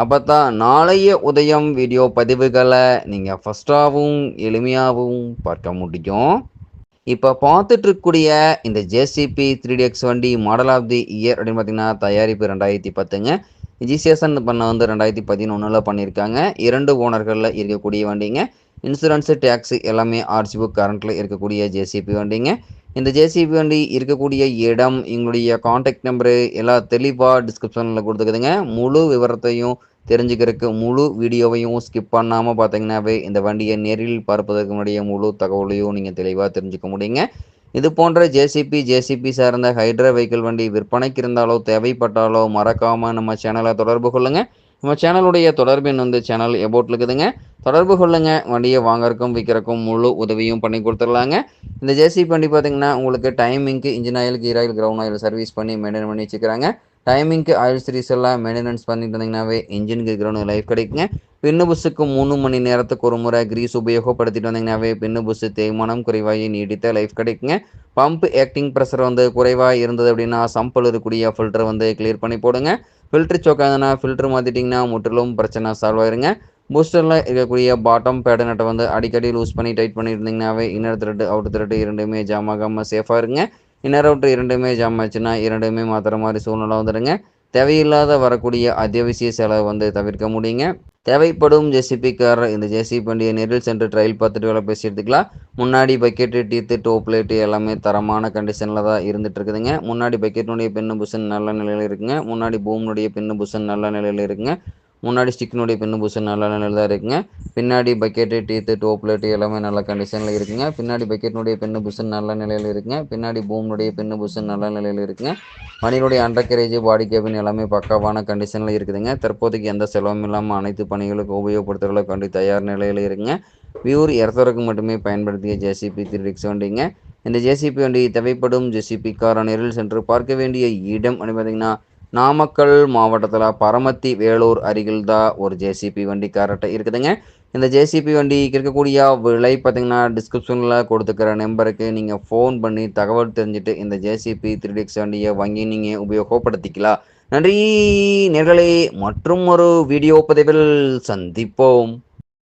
அப்போ தான் நாளைய உதயம் வீடியோ பதிவுகளை நீங்கள் ஃபஸ்ட்டாகவும் எளிமையாகவும் பார்க்க முடியும். இப்போ பார்த்துட்ருக்கக்கூடிய இந்த ஜேசிபி த்ரீ எக்ஸ் வண்டி மாடல் ஆஃப் தி இயர் அப்படின்னு பார்த்தீங்கன்னா தயாரிப்பு ரெண்டாயிரத்தி பத்துங்க. ரிஜிஸ்ட்ரேஷன் பண்ண வந்து ரெண்டாயிரத்தி பதினொன்றில் பண்ணியிருக்காங்க இரண்டு ஓனர்களில் இருக்கக்கூடிய வண்டிங்க. இன்சூரன்ஸு டேக்ஸு எல்லாமே ஆர்சி புக் கரண்ட்டில் இருக்கக்கூடிய ஜேசிபி வண்டிங்க. இந்த ஜேசிபி வண்டி இருக்கக்கூடிய இடம் எங்களுடைய காண்டாக்ட் நம்பரு எல்லாம் தெளிவாக டிஸ்கிரிப்ஷனில் கொடுத்துக்குதுங்க. முழு விவரத்தையும் தெரிஞ்சுக்கிறதுக்கு முழு வீடியோவையும் ஸ்கிப் பண்ணாமல் பார்த்தீங்கன்னாவே இந்த வண்டியை நேரில் பார்ப்பதற்கு முன்னாடிய முழு தகவலையும் நீங்கள் தெளிவாக தெரிஞ்சுக்க முடியுங்க. இது போன்ற ஜேசிபி ஜேசிபி சார்ந்த ஹைட்ரா வெஹிக்கிள் வண்டி விற்பனைக்கு இருந்தாலோ தேவைப்பட்டாலோ மறக்காமல் நம்ம சேனலை தொடர்பு கொள்ளுங்கள் நம்ம சேனலுடைய தொடர்பின் வந்து சேனல் எபோட் இருக்குதுங்க. தொடர்பு கொள்ளுங்க. வண்டியை வாங்கறக்கும் விற்கிறக்கும் முழு உதவியும் பண்ணி கொடுத்துடலாங்க. இந்த ஜேசிபி வண்டி பார்த்தீங்கன்னா உங்களுக்கு டைமிங்க்கு engine oil gear oil ground oil service பண்ணி மெயின்டைன் பண்ணி வச்சுக்கிறாங்க டைமிங்க்கு ஆயில் சீரிஸ் எல்லாம் மெயின்டெனன்ஸ் பண்ணிட்டு இருந்தீங்கன்னாவே இன்ஜினுக்கு கிரவுண்ட் லைஃப் கிடைக்குங்க. பின்னு புஸ்ஸுக்கு மூணு மணி நேரத்துக்கு ஒரு முறை கிரீஸ் உபயோகப்படுத்திட்டு வந்தீங்கன்னாவே பின்னு புஸ்ஸு தேய்மானம் குறைவாகி நீடித்த லைஃப் கிடைக்குங்க. பம்ப் ஆக்டிங் ப்ரெஷர் வந்து குறைவாக இருந்தது அப்படின்னா சம்பிள் இருக்கக்கூடிய ஃபில்டர் வந்து கிளியர் பண்ணி போடுங்க. ஃபில்ட்ரு சோக்காதுன்னா ஃபில்ட்ரு மாற்றிட்டிங்கன்னா முற்றிலும் பிரச்சனை சால்வ் ஆயிருங்க. பூஸ்டரில் இருக்கக்கூடிய பாட்டம் பேடனட்டை நட்டை வந்து அடிக்கடி லூஸ் பண்ணி டைட் பண்ணியிருந்தீங்கன்னாவே இன்னர் த்ரெட்டு அவுட் த்ரெட்டு இரண்டுமே ஜாம் ஆகாமல் சேஃபாக இருங்க. இன்னர் அவுட் இரண்டுமே ஜாம் ஆச்சுன்னா இரண்டுமே மாற்றுற மாதிரி சூழ்நிலை வந்துடுங்க. தேவையில்லாத வரக்கூடிய அத்தியாவசிய செலவு வந்து தவிர்க்க முடியுங்க. தேவைப்படும் ஜேசிபி இந்த ஜேசிபி வண்டியை நேரில் சென்று ட்ரையல் பார்த்துட்டு வேலை பேசி எடுத்துக்கலாம். முன்னாடி பக்கெட்டு டீத்து டோப் பிளேட்டு எல்லாமே தரமான கண்டிஷனில் தான் இருந்துட்டு இருக்குதுங்க. முன்னாடி பக்கெட்டினுடைய பின்னு புஷன் நல்ல நிலையில் இருக்குங்க. முன்னாடி பூமினுடைய பின்னு புஷன் நல்ல நிலையில் இருக்குங்க. முன்னாடி ஸ்டிக்கினுடைய பின்னு பூசன் நல்ல நிலையில் இருக்குங்க. பின்னாடி பக்கெட்டு டீத்து டோப்லெட்டு பிளேட்டு எல்லாமே நல்ல கண்டிஷனில் இருக்குங்க. பின்னாடி பக்கெட்டினுடைய பின்னு பூசன் நல்ல நிலையில் இருக்குங்க. பின்னாடி பூமினுடைய பின்னு பூசன் நல்ல நிலையில் இருக்குங்க. மணியினுடைய அண்டர்கரேஜ் பாடி கேபின் எல்லாமே பக்காவான கண்டிஷனில் இருக்குதுங்க. தற்போதைக்கு எந்த செலவும் இல்லாமல் அனைத்து பணிகளுக்கும் உபயோகப்படுத்துறதுக்கு வண்டி தயார் நிலையில் இருக்குங்க. வியூர் இறத்துறதுக்கு மட்டுமே பயன்படுத்திய ஜேசிபி த்ரீ எக்ஸ் வண்டிங்க. இந்த ஜேசிபி வண்டி தேவைப்படும் ஜேசிபி கார் நேரில் சென்று பார்க்க வேண்டிய இடம் அப்படின்னு பார்த்தீங்கன்னா நாமக்கல் மாவட்டத்தில் பரமத்தி வேலூர் அருகில் தான் ஒரு ஜேசிபி வண்டி கரெக்டாக இருக்குதுங்க. இந்த ஜேசிபி வண்டிக்கு இருக்கக்கூடிய விலை பார்த்தீங்கன்னா டிஸ்கிரிப்ஷனில் கொடுத்துக்கிற நம்பருக்கு நீங்கள் ஃபோன் பண்ணி தகவல் தெரிஞ்சுட்டு இந்த ஜேசிபி த்ரீ டிக்ஸ் வண்டியை வாங்கி நீங்கள் உபயோகப்படுத்திக்கலாம். நன்றி நேர்களே. மற்றும் ஒரு வீடியோ பதிவில் சந்திப்போம்.